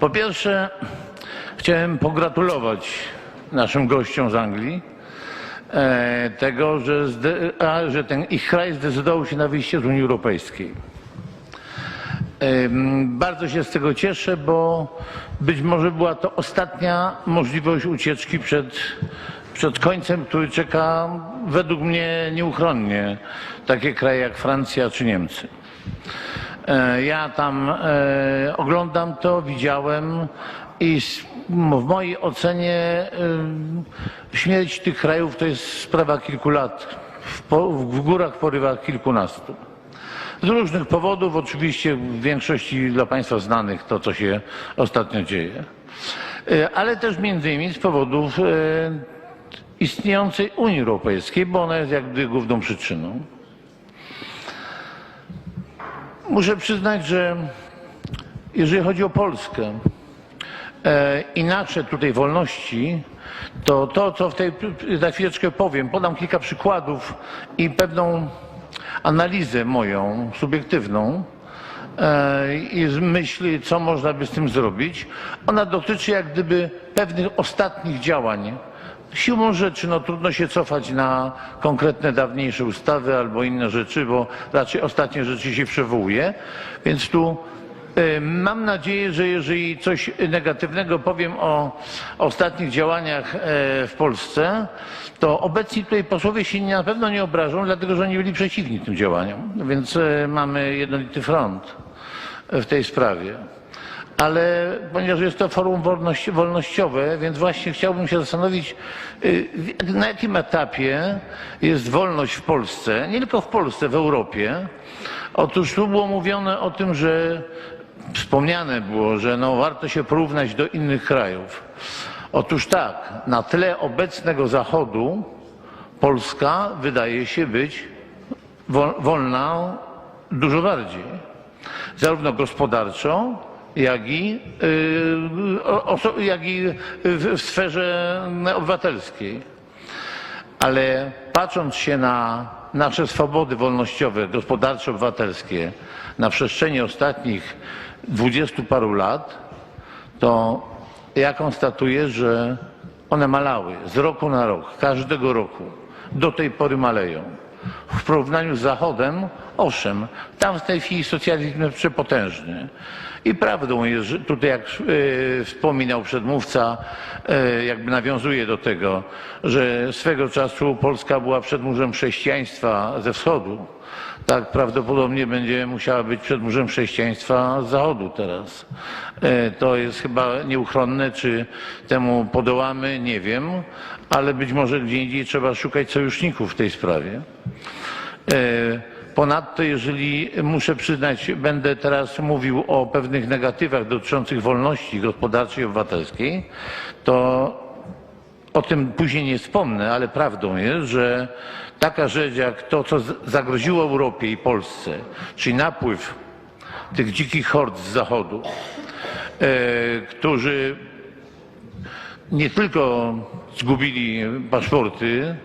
Po pierwsze, chciałem pogratulować naszym gościom z Anglii e, tego, że, a, że ten ich kraj zdecydował się na wyjście z Unii Europejskiej. Em, Bardzo się z tego cieszę, bo być może była to ostatnia możliwość ucieczki przed, przed końcem, który czeka według mnie nieuchronnie takie kraje jak Francja czy Niemcy. E, Ja tam e, oglądam to, widziałem i w mojej ocenie e, śmierć tych krajów to jest sprawa kilku lat. W, górach porywach kilkunastu. Z różnych powodów, oczywiście w większości dla Państwa znanych to, co się ostatnio dzieje, ale też między innymi z powodów istniejącej Unii Europejskiej, bo ona jest jak gdyby główną przyczyną. Muszę przyznać, że jeżeli chodzi o Polskę e, i nasze tutaj wolności, to to, co w tej, za chwileczkę powiem, podam kilka przykładów i pewną analizę moją, subiektywną, e, i z myśli, co można by z tym zrobić. Ona dotyczy jak gdyby pewnych ostatnich działań. Siłą rzeczy no, trudno się cofać na konkretne dawniejsze ustawy albo inne rzeczy, bo raczej ostatnie rzeczy się przywołuje. Więc tu e, mam nadzieję, że jeżeli coś negatywnego powiem o ostatnich działaniach e, w Polsce, to obecni tutaj posłowie się na pewno nie obrażą, dlatego że oni byli przeciwni tym działaniom. Więc e, mamy jednolity front w tej sprawie. Ale ponieważ jest to forum wolności, wolnościowe, więc właśnie chciałbym się zastanowić, y, na jakim etapie jest wolność w Polsce, nie tylko w Polsce, w Europie. Otóż tu było mówione o tym, że wspomniane było, że no, warto się porównać do innych krajów. Otóż tak, na tle obecnego Zachodu Polska wydaje się być wol- wolna dużo bardziej zarówno gospodarczo, jak i, oso- jak i w sferze obywatelskiej. Ale patrząc się na nasze swobody wolnościowe, gospodarcze, obywatelskie na przestrzeni ostatnich dwudziestu paru lat, to ja konstatuję, że one malały z roku na rok, każdego roku. Do tej pory maleją. W porównaniu z Zachodem, owszem, tam w tej chwili socjalizm jest przepotężny. I prawdą jest, że tutaj jak e, wspominał przedmówca, e, jakby nawiązuje do tego, że swego czasu Polska była przedmurzem chrześcijaństwa ze wschodu. Tak prawdopodobnie będzie musiała być przedmurzem chrześcijaństwa z zachodu teraz. E, To jest chyba nieuchronne, czy temu podołamy, nie wiem, ale być może gdzie indziej trzeba szukać sojuszników w tej sprawie. E, Ponadto, jeżeli muszę przyznać, będę teraz mówił o pewnych negatywach dotyczących wolności gospodarczej i obywatelskiej, to o tym później nie wspomnę, ale prawdą jest, że taka rzecz jak to, co zagroziło Europie i Polsce, czyli napływ tych dzikich hord z zachodu, e, którzy nie tylko zgubili paszporty,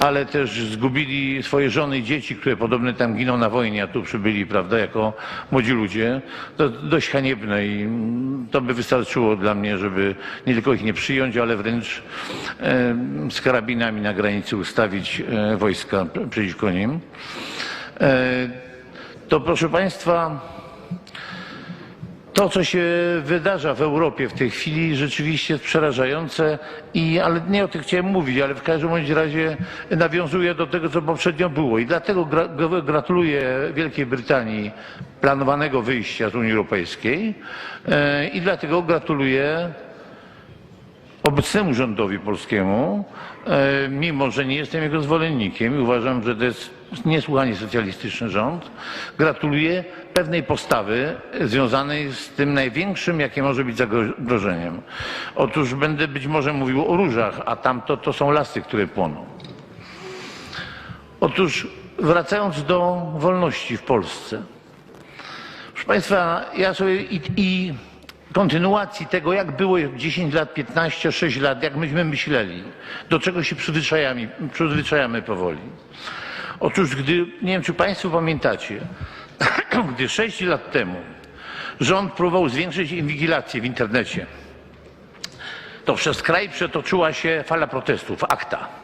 ale też zgubili swoje żony i dzieci, które podobno tam giną na wojnie, a tu przybyli, prawda, jako młodzi ludzie. To dość haniebne i to by wystarczyło dla mnie, żeby nie tylko ich nie przyjąć, ale wręcz e, z karabinami na granicy ustawić e, wojska przeciwko nim. E, to proszę Państwa, to, co się wydarza w Europie w tej chwili, rzeczywiście jest przerażające, i, ale nie o tym chciałem mówić, ale w każdym bądź razie nawiązuję do tego, co poprzednio było. I dlatego gra, gra- gratuluję Wielkiej Brytanii planowanego wyjścia z Unii Europejskiej e, i dlatego gratuluję obecnemu rządowi polskiemu, mimo że nie jestem jego zwolennikiem i uważam, że to jest niesłychanie socjalistyczny rząd, gratuluję pewnej postawy związanej z tym największym, jakie może być zagrożeniem. Otóż będę być może mówił o różach, a tamto to są lasy, które płoną. Otóż wracając do wolności w Polsce. Proszę Państwa, ja sobie i, i kontynuacji tego, jak było 10 lat, 15, 6 lat, jak myśmy myśleli, do czego się przyzwyczajamy, przyzwyczajamy powoli. Otóż, gdy, nie wiem czy Państwo pamiętacie, gdy 6 lat temu rząd próbował zwiększyć inwigilację w internecie. To przez kraj przetoczyła się fala protestów, akta.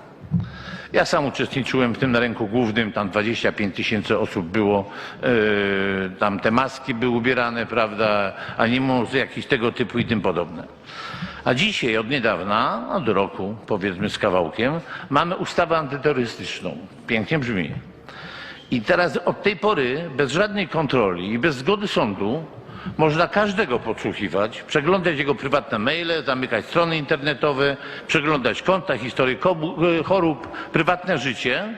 Ja sam uczestniczyłem w tym na rynku głównym, tam 25 tysięcy osób było, yy, tam te maski były ubierane, prawda, animuzy jakieś tego typu i tym podobne. A dzisiaj, od niedawna, od roku, powiedzmy z kawałkiem, mamy ustawę antyterrorystyczną. Pięknie brzmi. I teraz od tej pory, bez żadnej kontroli i bez zgody sądu, można każdego podsłuchiwać, przeglądać jego prywatne maile, zamykać strony internetowe, przeglądać konta, historię kobu- chorób, prywatne życie.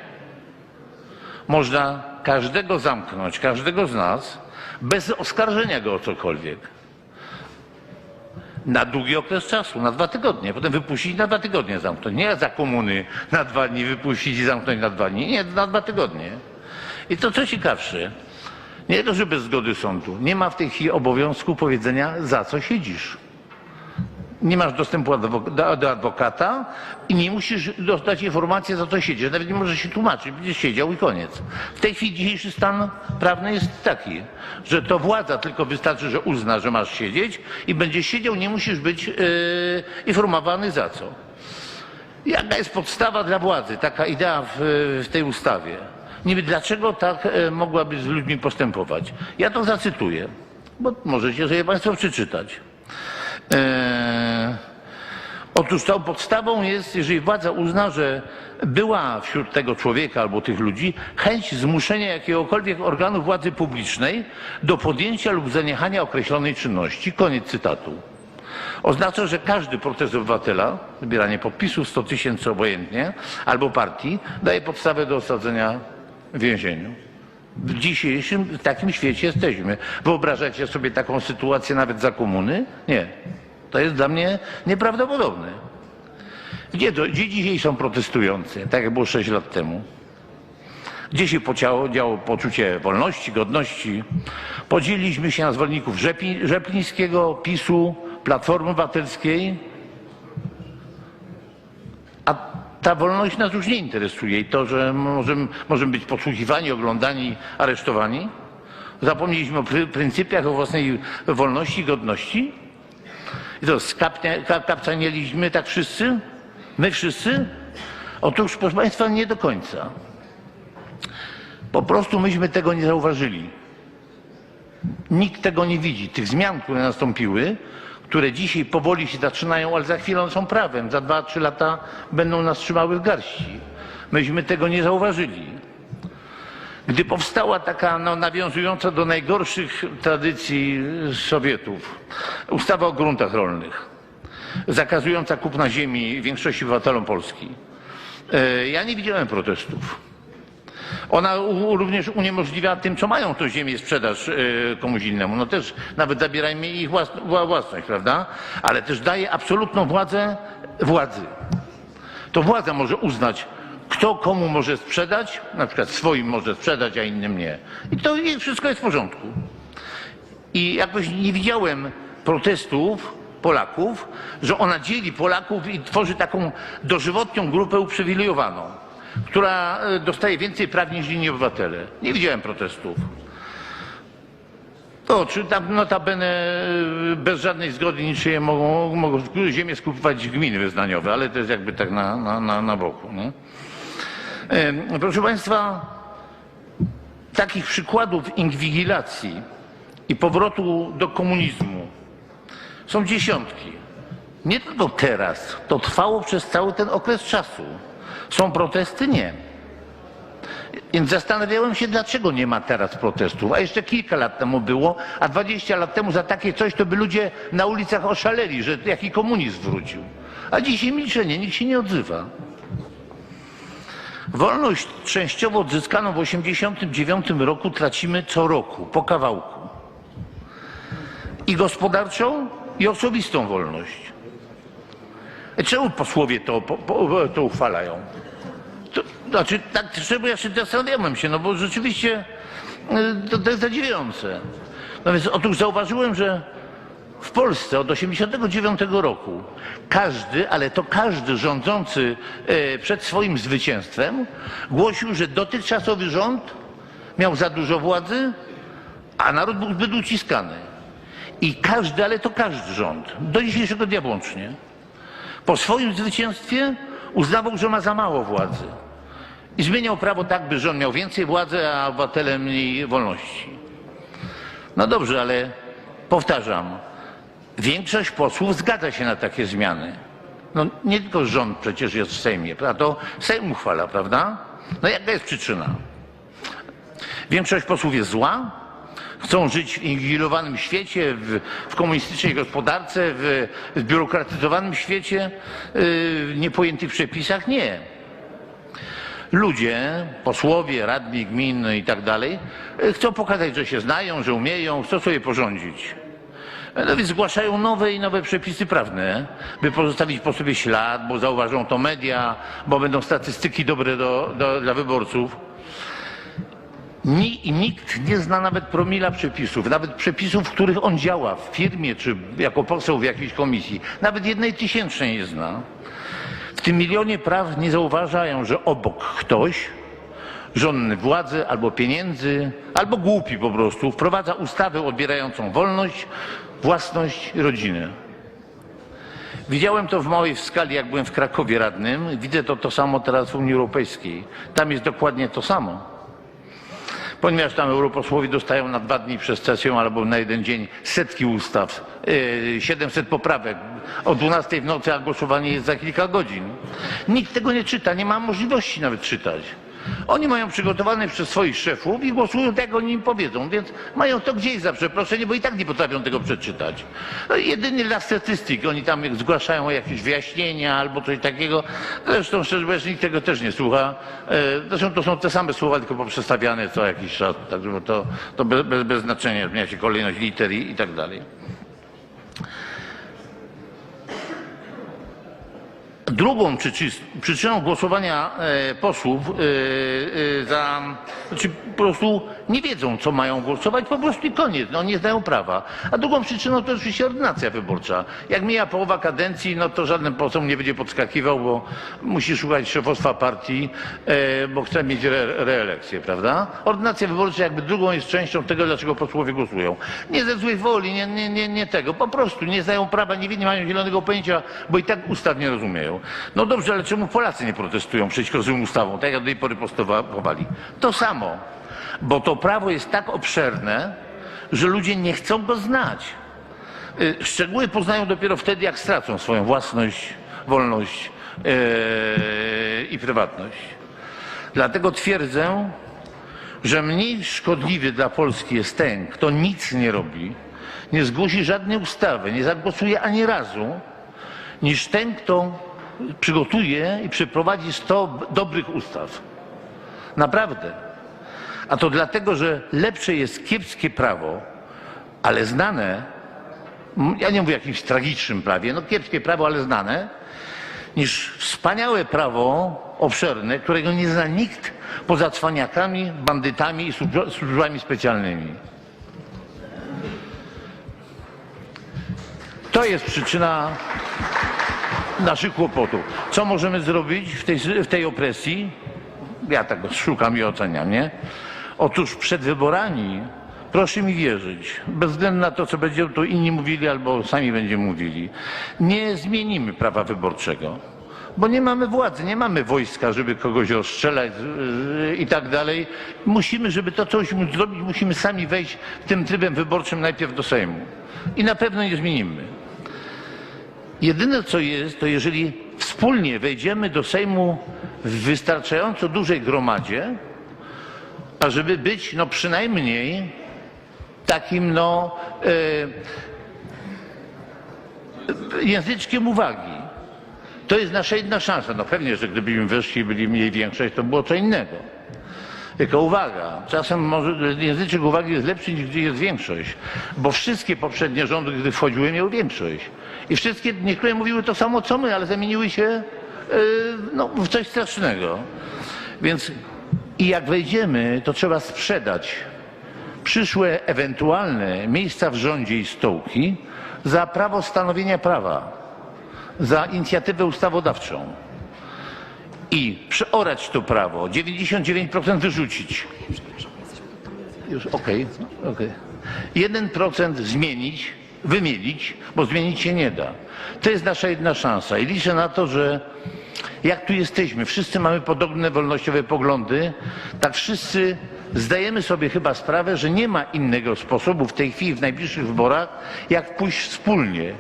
Można każdego zamknąć, każdego z nas, bez oskarżenia go o cokolwiek. Na długi okres czasu, na dwa tygodnie. Potem wypuścić na dwa tygodnie zamknąć. Nie za komuny na dwa dni wypuścić i zamknąć na dwa dni. Nie, na dwa tygodnie. I to co ciekawsze, nie to, że bez zgody sądu. Nie ma w tej chwili obowiązku powiedzenia, za co siedzisz. Nie masz dostępu do adwokata i nie musisz dostać informacji, za co siedzisz. Nawet nie możesz się tłumaczyć, będziesz siedział i koniec. W tej chwili dzisiejszy stan prawny jest taki, że to władza tylko wystarczy, że uzna, że masz siedzieć i będziesz siedział, nie musisz być yy, informowany za co. Jaka jest podstawa dla władzy, taka idea w, w tej ustawie? Niby dlaczego tak e, mogłaby z ludźmi postępować? Ja to zacytuję, bo możecie sobie Państwo przeczytać. E, otóż tą podstawą jest, jeżeli władza uzna, że była wśród tego człowieka albo tych ludzi chęć zmuszenia jakiegokolwiek organu władzy publicznej do podjęcia lub zaniechania określonej czynności. Koniec cytatu. Oznacza, że każdy protest obywatela, zbieranie podpisów 100 tysięcy obojętnie, albo partii, daje podstawę do osadzenia w więzieniu. W dzisiejszym, w takim świecie jesteśmy. Wyobrażacie sobie taką sytuację nawet za komuny? Nie. To jest dla mnie nieprawdopodobne. Gdzie, gdzie dzisiaj są protestujący, tak jak było 6 lat temu? Gdzie się pociało, działo poczucie wolności, godności? Podzieliliśmy się na zwolenników Rzepi, Rzeplińskiego, PiSu, Platformy Obywatelskiej, a ta wolność nas już nie interesuje i to, że możemy, możemy być podsłuchiwani, oglądani, aresztowani. Zapomnieliśmy o pry, pryncypiach, o własnej wolności i godności. I to skapnia, ka- kapcanieliśmy tak wszyscy? My wszyscy? Otóż, proszę Państwa, nie do końca. Po prostu myśmy tego nie zauważyli. Nikt tego nie widzi. Tych zmian, które nastąpiły, które dzisiaj powoli się zaczynają, ale za chwilę są prawem. Za dwa, trzy lata będą nas trzymały w garści. Myśmy tego nie zauważyli. Gdy powstała taka no, nawiązująca do najgorszych tradycji Sowietów ustawa o gruntach rolnych, zakazująca kupna ziemi większości obywatelom Polski, e, ja nie widziałem protestów. Ona również uniemożliwia tym, co mają tą ziemię, sprzedaż e, komuś innemu. No też nawet zabierajmy ich włas, wła- własność, prawda? Ale też daje absolutną władzę władzy. To władza może uznać, kto komu może sprzedać, na przykład swoim może sprzedać, a innym nie. I to wszystko jest w porządku. I jakoś nie widziałem protestów Polaków, że ona dzieli Polaków i tworzy taką dożywotnią grupę uprzywilejowaną, która e, dostaje więcej praw niż inni obywatele. Nie widziałem protestów. To, czy tam notabene e, bez żadnej zgody niczyje mogą, mogą ziemię skupować gminy wyznaniowe, ale to jest jakby tak na, na, na, na boku. Nie? Proszę Państwa, takich przykładów inwigilacji i powrotu do komunizmu są dziesiątki. Nie tylko teraz, to trwało przez cały ten okres czasu. Są protesty? Nie. Więc zastanawiałem się, dlaczego nie ma teraz protestów. A jeszcze kilka lat temu było, a 20 lat temu za takie coś to by ludzie na ulicach oszaleli, że jaki komunizm wrócił. A dzisiaj milczenie, nikt się nie odzywa. Wolność częściowo odzyskaną w 1989 roku tracimy co roku, po kawałku. I gospodarczą, i osobistą wolność. Czemu posłowie to, po, po, to uchwalają? To, znaczy, tak trzeba, ja się zastanawiałem się, no bo rzeczywiście y, to, to jest zadziwiające. No więc otóż zauważyłem, że w Polsce od 1989 roku każdy, ale to każdy rządzący e, przed swoim zwycięstwem głosił, że dotychczasowy rząd miał za dużo władzy, a naród był zbyt uciskany. I każdy, ale to każdy rząd, do dzisiejszego dnia włącznie, po swoim zwycięstwie uznawał, że ma za mało władzy. I zmieniał prawo tak, by rząd miał więcej władzy, a obywatele mniej wolności. No dobrze, ale powtarzam, większość posłów zgadza się na takie zmiany. No nie tylko rząd przecież jest w Sejmie, prawda? To Sejm uchwala, prawda? No jaka jest przyczyna? Większość posłów jest zła, chcą żyć w inwigilowanym świecie, w, w komunistycznej gospodarce, w, w biurokratyzowanym świecie, yy, w niepojętych przepisach. Nie. Ludzie, posłowie, radni gmin i tak dalej, yy, chcą pokazać, że się znają, że umieją, chcą sobie porządzić. No więc zgłaszają nowe i nowe przepisy prawne, by pozostawić po sobie ślad, bo zauważą to media, bo będą statystyki dobre do, do, dla wyborców. Nikt nie zna nawet promila przepisów, nawet przepisów, w których on działa w firmie czy jako poseł w jakiejś komisji. Nawet jednej tysięcznej nie zna. W tym milionie praw nie zauważają, że obok ktoś, żonny władzy albo pieniędzy, albo głupi po prostu, wprowadza ustawę odbierającą wolność, własność rodzinę. Widziałem to w małej skali, jak byłem w Krakowie radnym. Widzę to to samo teraz w Unii Europejskiej. Tam jest dokładnie to samo ponieważ tam europosłowie dostają na dwa dni przez sesję albo na jeden dzień setki ustaw, yy, 700 poprawek. O 12 w nocy, a głosowanie jest za kilka godzin. Nikt tego nie czyta, nie ma możliwości nawet czytać. Oni mają przygotowane przez swoich szefów i głosują tak, jak oni im powiedzą, więc mają to gdzieś za przeproszenie, bo i tak nie potrafią tego przeczytać. No, jedynie dla statystyk oni tam zgłaszają jakieś wyjaśnienia albo coś takiego. Zresztą szczerze mówiąc nikt tego też nie słucha. E, Zresztą to są te same słowa, tylko poprzestawiane co jakiś czas, także to, to bez, bez, bez znaczenia, zmienia się kolejność liter i, i tak dalej. Drugą przyczy- przyczyną głosowania e, posłów e, e, za, znaczy po prostu nie wiedzą, co mają głosować, po prostu i koniec, no nie znają prawa. A drugą przyczyną to oczywiście ordynacja wyborcza. Jak mija połowa kadencji, no to żaden poseł nie będzie podskakiwał, bo musi szukać szefostwa partii, bo chce mieć re, reelekcję, prawda? Ordynacja wyborcza jakby drugą jest częścią tego, dlaczego posłowie głosują. Nie ze złej woli, nie, nie, nie, nie tego, po prostu nie znają prawa, nie, nie mają zielonego pojęcia, bo i tak ustaw nie rozumieją. No dobrze, ale czemu Polacy nie protestują przeciwko złym ustawom, tak jak do tej pory postępowali? To samo, bo to prawo jest tak obszerne, że ludzie nie chcą go znać. Y, Szczegóły poznają dopiero wtedy, jak stracą swoją własność, wolność yy, i prywatność. Dlatego twierdzę, że mniej szkodliwy dla Polski jest ten, kto nic nie robi, nie zgłosi żadnej ustawy, nie zagłosuje ani razu, niż ten, kto przygotuje i przeprowadzi 100 dobrych ustaw. Naprawdę. A to dlatego, że lepsze jest kiepskie prawo, ale znane, ja nie mówię o jakimś tragicznym prawie, no kiepskie prawo, ale znane, niż wspaniałe prawo obszerne, którego nie zna nikt poza cwaniakami, bandytami i służb- służbami specjalnymi. To jest przyczyna naszych kłopotów. Co możemy zrobić w tej, w tej opresji? Ja tego szukam i oceniam, nie? Otóż przed wyborami, proszę mi wierzyć, bez względu na to, co będą tu inni mówili albo sami będziemy mówili, nie zmienimy prawa wyborczego. Bo nie mamy władzy, nie mamy wojska, żeby kogoś rozstrzelać yy, i tak dalej. Musimy, żeby to coś zrobić, musimy sami wejść tym trybem wyborczym najpierw do Sejmu. I na pewno nie zmienimy. Jedyne co jest, to jeżeli wspólnie wejdziemy do Sejmu w wystarczająco dużej gromadzie, ażeby być no przynajmniej takim no e, języczkiem uwagi. To jest nasza jedna szansa. No pewnie, że gdybyśmy weszli i byli mniej większość, to było co innego. Tylko uwaga, czasem może języczek uwagi jest lepszy niż gdzie jest większość, bo wszystkie poprzednie rządy, gdy wchodziły, miały większość. I wszystkie, niektóre mówiły to samo co my, ale zamieniły się yy, no, w coś strasznego. Więc i jak wejdziemy, to trzeba sprzedać przyszłe ewentualne miejsca w rządzie i stołki za prawo stanowienia prawa, za inicjatywę ustawodawczą i przeorać to prawo, 99% wyrzucić. Już okej, okej. 1% zmienić wymielić, bo zmienić się nie da. To jest nasza jedna szansa i liczę na to, że jak tu jesteśmy, wszyscy mamy podobne wolnościowe poglądy, tak wszyscy zdajemy sobie chyba sprawę, że nie ma innego sposobu w tej chwili, w najbliższych wyborach, jak pójść wspólnie.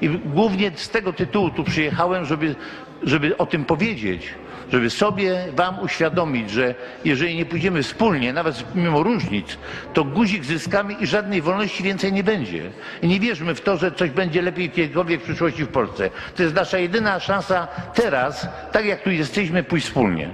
I głównie z tego tytułu tu przyjechałem, żeby, żeby o tym powiedzieć, żeby sobie, wam uświadomić, że jeżeli nie pójdziemy wspólnie, nawet mimo różnic, to guzik zyskamy i żadnej wolności więcej nie będzie. I nie wierzmy w to, że coś będzie lepiej kiedykolwiek w przyszłości w Polsce. To jest nasza jedyna szansa teraz, tak jak tu jesteśmy, pójść wspólnie.